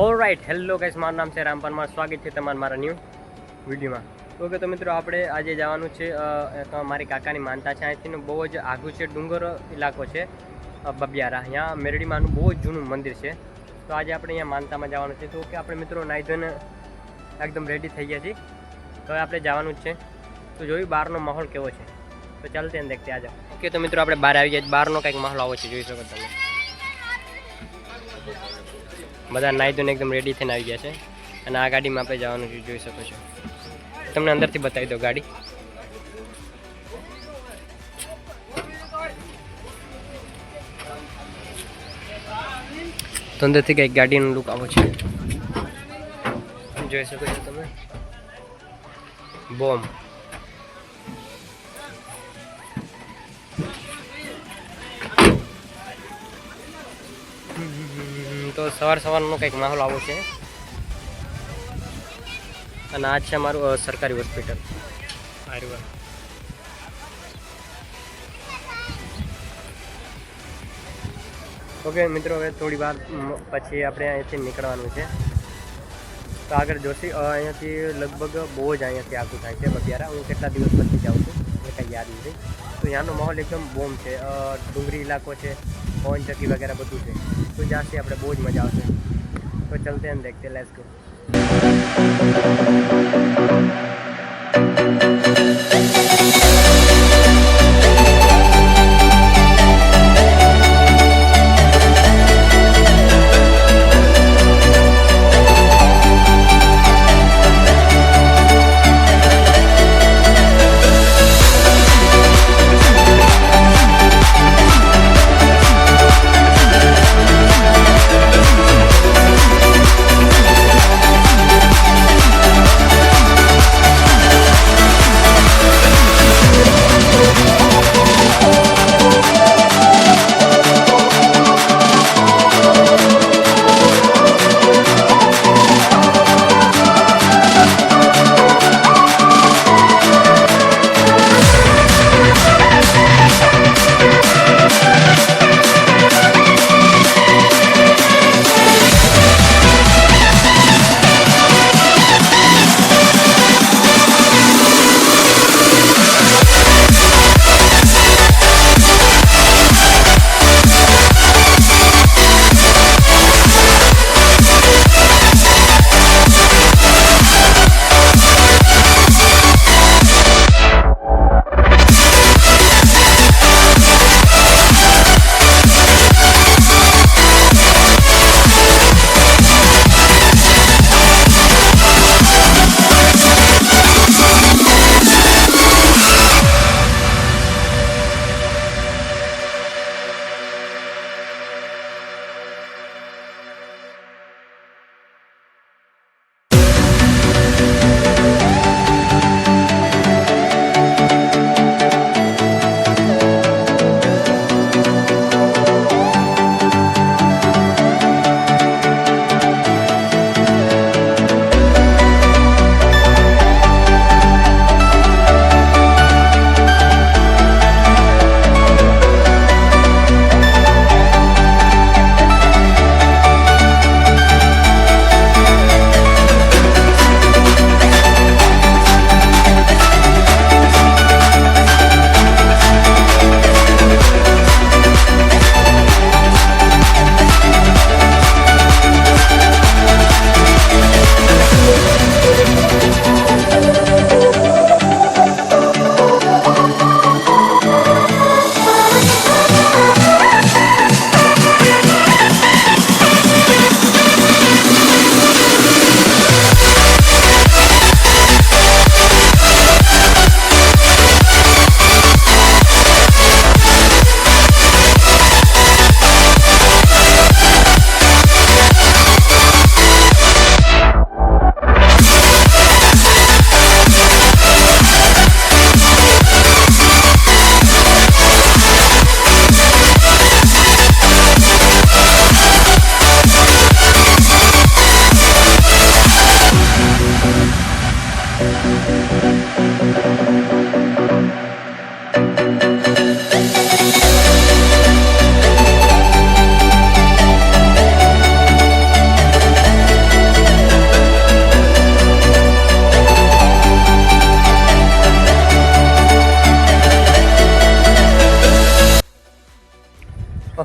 All right hello guys મારું નામ છે રામ પરમાર. સ્વાગત છે તમારા મારા ન્યૂ વિડીયોમાં. ઓકે તો મિત્રો, આપણે આજે જવાનું છે મારી કાકાની માનતા છે અહીંથી બહુ જ આઘું છે, ડુંગર ઇલાકો છે બબિયારા. અહીંયા મેરડીમાંનું બહુ જ જૂનું મંદિર છે. તો આજે આપણે અહીંયા માનતામાં જવાનું છે. તો ઓકે આપણે મિત્રો નાઈ ધોઈને એકદમ રેડી થઈ ગયા છીએ. તો આપણે જવાનું જ છે. તો જોયું બહારનો માહોલ કેવો છે? તો ચાલતે દેખતે આજે. ઓકે તો મિત્રો, આપણે બહાર આવી ગયા. બહારનો કંઈક માહોલ આવો છે, જોઈ શકો તમે. બધા નાહી ધોઈને એકદમ રેડી થઈને આવી ગયા છે. અને આ ગાડીમાં આપણે જવાનું જોઈ શકો છો. તમને અંદરથી બતાવી દો ગાડી. તો અંદરથી કંઈક ગાડીનો લુક આવો છે. જોઈ શકો છો તમે. બોમ્બ તો સવાર સવારનો કંઈક માહોલ આવો છે. અને આ છે અમારું સરકારી હોસ્પિટલ. ઓકે મિત્રો હવે થોડી વાર પછી આપણે અહીંયાથી નીકળવાનું છે. તો આગળ જોશી અહીંયાથી લગભગ બહુ જ અહીંયાથી આગું થાય છે બબિયારા હું કેટલા દિવસ પછી જાઉં છું એટલે કંઈ યાદ નથી. તો ત્યાંનો માહોલ એકદમ બોમ છે. ડુંગરી ઇલાકો છે પવન ચક્કી વગેરે બધું છે. તો જ્યાંથી આપણે બહુ જ મજા આવશે. તો ચલતે હમ દેખતે લેટ્સ ગો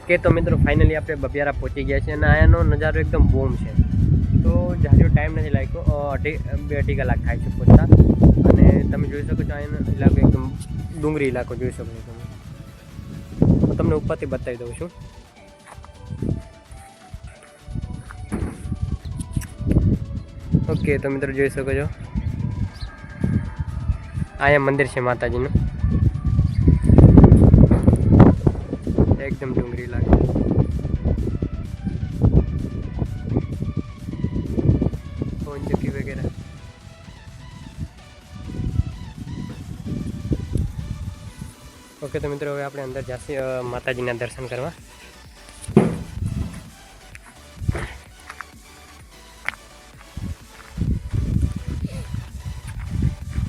ઓકે તો મિત્રો ફાઇનલી આપણે બબિયારા પહોંચી ગયા છે અને અહીંયાનો નજારો એકદમ બોમ છે. તો જાજો ટાઈમ નથી લાગ્યો અઢી, બે અઢી કલાક થાય છે પહોંચતા. અને તમે જોઈ શકો છો અહીંયાનો ઇલાકો એકદમ ડુંગરી ઇલાકો જોઈ શકો છો તમે. હું તમને ઉપરથી બતાવી દઉં છું. ઓકે તો મિત્રો જોઈ શકો છો. અહીંયા મંદિર છે માતાજીનું. ઓકે, તો મિત્રો, હવે આપણે અંદર જશે માતાજીના દર્શન કરવા.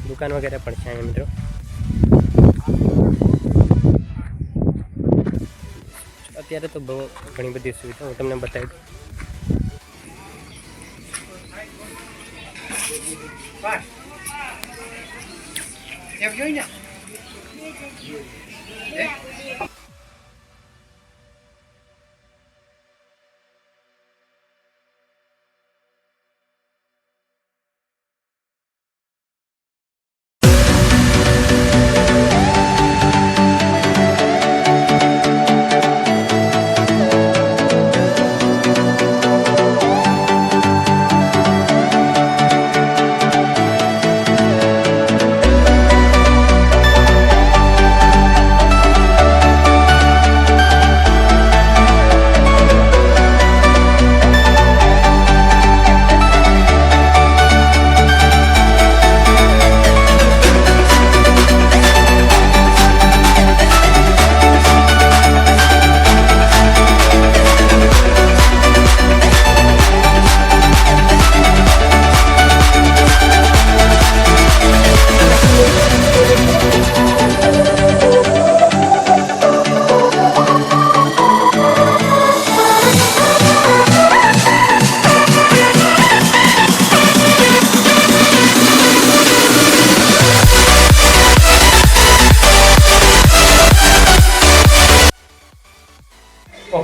દુકાન વગેરે પણ છે અહીંયા, મિત્રો. અત્યારે તો બહુ ઘણી બધી સુવિધા હું તમને બતાવી દઉં. É?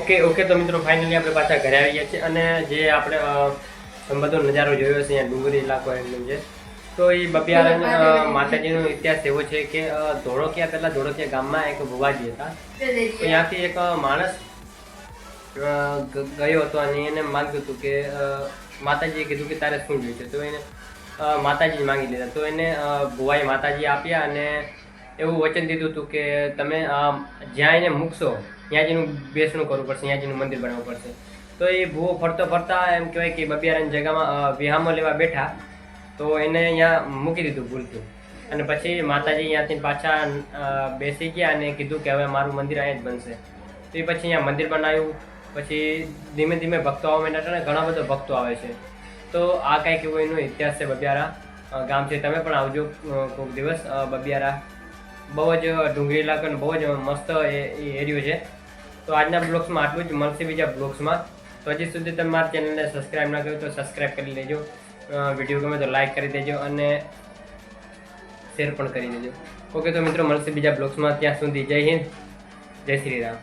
ઓકે ઓકે તો મિત્રો ફાઇનલી આપણે પાછા ઘરે આવી ગયા છે અને જે આપણે બધો નજારો જોયો છે અહીંયા ડુંગરી ઇલાકો એમનું છે. તો એ બબિયારણ માતાજીનો ઇતિહાસ એવો છે કે ધોળકિયા પહેલા ધોળકિયા ગામમાં એક ભુવાજી હતા. ત્યાંથી એક માણસ ગયો હતો અને એને માગતું હતું કે માતાજીએ કીધું કે તારે શું જોઈએ છે? તો એને માતાજી જ માંગી લીધા. તો એને ભુવાએ માતાજી આપ્યા અને એવું વચન દીધું હતું કે તમે જ્યાં એને મૂકશો ત્યાં જેનું બેસણું કરવું પડશે ત્યાં મંદિર બનાવવું પડશે. તો એ ભૂવો ફરતો ફરતા એમ કહેવાય કે બબિયારાની જગામાં વિહામો લેવા બેઠા, તો એને અહીંયા મૂકી દીધું ભૂલથી. અને પછી માતાજી અહીંયાથી પાછા બેસી ગયા અને કીધું કે હવે મારું મંદિર અહીંયા જ બનશે. તો એ પછી અહીંયા મંદિર બનાવ્યું, પછી ધીમે ધીમે ભક્તો આવવા માંડ્યા અને ઘણા બધા ભક્તો આવે છે. તો આ કંઈક એવો એનો ઇતિહાસ છે બબિયારા. ગામ છે, તમે પણ આવજો કોઈક દિવસ બબિયારા. બહુ જ ડુંગળી લાગે બહુ જ મસ્ત એ એરિયો છે. તો આજના બ્લોગ્સમાં આટલું જ. મળશે બીજા બ્લોગ્સમાં તો હજી સુધી તમે મારા ચેનલને સબસ્ક્રાઈબ ના કર્યું તો સબસ્ક્રાઈબ કરી લેજો. વીડિયો ગમે તો લાઈક કરી દેજો અને શેર પણ કરી દેજો. ઓકે તો મિત્રો, મળશે બીજા બ્લોગ્સમાં ત્યાં સુધી જય હિન્દ. જય શ્રી રામ.